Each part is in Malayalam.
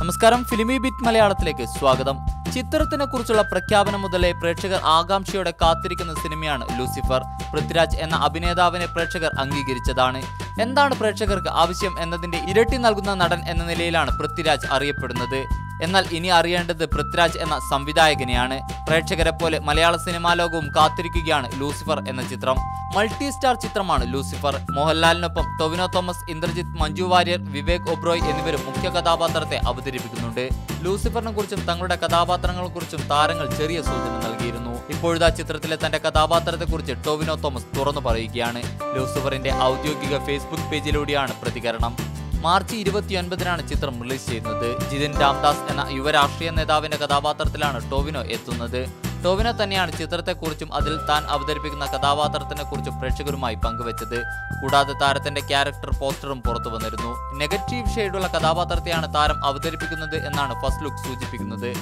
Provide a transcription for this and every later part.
നമസ്കാരം. ഫിലിമി ബിറ്റ് മലയാളത്തിലേക്ക് സ്വാഗതം. ചിത്രത്തിനെ കുറിച്ചുള്ള പ്രഖ്യാപനം മുതലേ പ്രേക്ഷകർ ആകാംക്ഷയോടെ കാത്തിരിക്കുന്ന സിനിമയാണ് ലൂസിഫർ. പൃഥ്വിരാജ് എന്ന അഭിനേതാവിനെ പ്രേക്ഷകർ അംഗീകരിച്ചതാണ്. എന്താണ് പ്രേക്ഷകർക്ക് ആവശ്യം എന്നതിന്റെ ഇരട്ടി നൽകുന്ന നടൻ എന്ന നിലയിലാണ് പൃഥ്വിരാജ് അറിയപ്പെടുന്നത്. എന്നാൽ ഇനി അറിയേണ്ടത് പൃഥ്വിരാജ് എന്ന സംവിധായകനെയാണ്. പ്രേക്ഷകരെ പോലെ മലയാള സിനിമാ ലോകവും കാത്തിരിക്കുകയാണ് ലൂസിഫർ എന്ന ചിത്രം. മൾട്ടി സ്റ്റാർ ചിത്രമാണ് ലൂസിഫർ. മോഹൻലാലിനൊപ്പം ടൊവിനോ തോമസ് ഇന്ദ്രജിത്ത് മഞ്ജു വാര്യർ വിവേക് ഒബ്രോയ് എന്നിവരും മുഖ്യ കഥാപാത്രത്തെ അവതരിപ്പിക്കുന്നുണ്ട്. ലൂസിഫറിനെ കുറിച്ചും തങ്ങളുടെ കഥാപാത്രങ്ങളെ കുറിച്ചും താരങ്ങൾ ചെറിയ സൂചന നൽകിയിരുന്നു. ഇപ്പോഴത്തെ ചിത്രത്തിലെ തന്റെ കഥാപാത്രത്തെക്കുറിച്ച് ടൊവിനോ തോമസ് തുറന്നു പറയുകയാണ്. ലൂസിഫറിന്റെ ഔദ്യോഗിക ഫേസ്ബുക്ക് പേജിലൂടെയാണ് പ്രതികരണം. മാർച്ച് ഇരുപത്തിയൊൻപതിനാണ് ചിത്രം റിലീസ് ചെയ്യുന്നത്. ജിതിൻ രാംദാസ് എന്ന യുവ രാഷ്ട്രീയ നേതാവിന്റെ കഥാപാത്രത്തിലാണ് ടോവിനോ എത്തുന്നത്. ടോവിനോ തന്നെയാണ് ചിത്രത്തെക്കുറിച്ചും അതിൽ താൻ അവതരിപ്പിക്കുന്ന കഥാപാത്രത്തിനെ കുറിച്ചും പ്രേക്ഷകരുമായി പങ്കുവച്ചത്. കൂടാതെ താരത്തിന്റെ ക്യാരക്ടർ പോസ്റ്ററും പുറത്തു വന്നിരുന്നു. നെഗറ്റീവ് ഷെയ്ഡുള്ള കഥാപാത്രത്തെയാണ് താരം അവതരിപ്പിക്കുന്നത് എന്നാണ് ഫസ്റ്റ് ലുക്ക് സൂചിപ്പിക്കുന്നത്.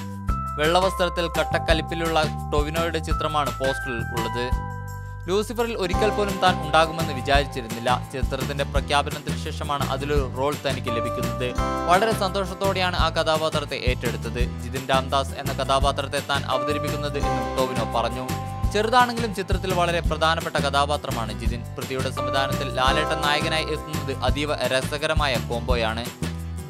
വെള്ളവസ്ത്രത്തിൽ കട്ടക്കലിപ്പിലുള്ള ടൊവിനോയുടെ ചിത്രമാണ് പോസ്റ്ററിൽ ഉള്ളത്. ലൂസിഫറിൽ ഒരിക്കൽ പോലും താൻ ഉണ്ടാകുമെന്ന് വിചാരിച്ചിരുന്നില്ല. ചിത്രത്തിന്റെ പ്രഖ്യാപനത്തിന് ശേഷമാണ് അതിലൊരു റോൾ തനിക്ക് ലഭിക്കുന്നത്. വളരെ സന്തോഷത്തോടെയാണ് ആ കഥാപാത്രത്തെ ഏറ്റെടുത്തത്. ജിതിൻ രാംദാസ് എന്ന കഥാപാത്രത്തെ താൻ അവതരിപ്പിക്കുന്നത് എന്നും ടോവിനോ പറഞ്ഞു. ചെറുതാണെങ്കിലും ചിത്രത്തിൽ വളരെ പ്രധാനപ്പെട്ട കഥാപാത്രമാണ് ജിതിൻ. പ്രതിയുടെ സംവിധാനത്തിൽ ലാലേട്ടൻ നായകനായി എത്തുന്നത് അതീവ രസകരമായ കോംബോയാണ്.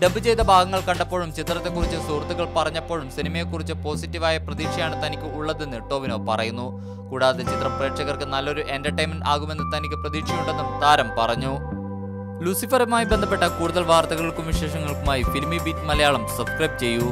ഡബ് ചെയ്ത ഭാഗങ്ങൾ കണ്ടപ്പോഴും ചിത്രത്തെക്കുറിച്ച് സുഹൃത്തുക്കൾ പറഞ്ഞപ്പോഴും സിനിമയെക്കുറിച്ച് പോസിറ്റീവായ പ്രതീക്ഷയാണ് തനിക്ക് ഉള്ളതെന്ന് ടോവിനോ പറയുന്നു. കൂടാതെ ചിത്രം പ്രേക്ഷകർക്ക് നല്ലൊരു എന്റർടൈൻമെന്റ് ആകുമെന്ന് തനിക്ക് പ്രതീക്ഷയുണ്ടെന്നും താരം പറഞ്ഞു. ലൂസിഫറുമായി ബന്ധപ്പെട്ട കൂടുതൽ വാർത്തകൾക്കും വിശേഷങ്ങൾക്കുമായി ഫിലിമി ബീറ്റ് മലയാളം സബ്സ്ക്രൈബ് ചെയ്യൂ.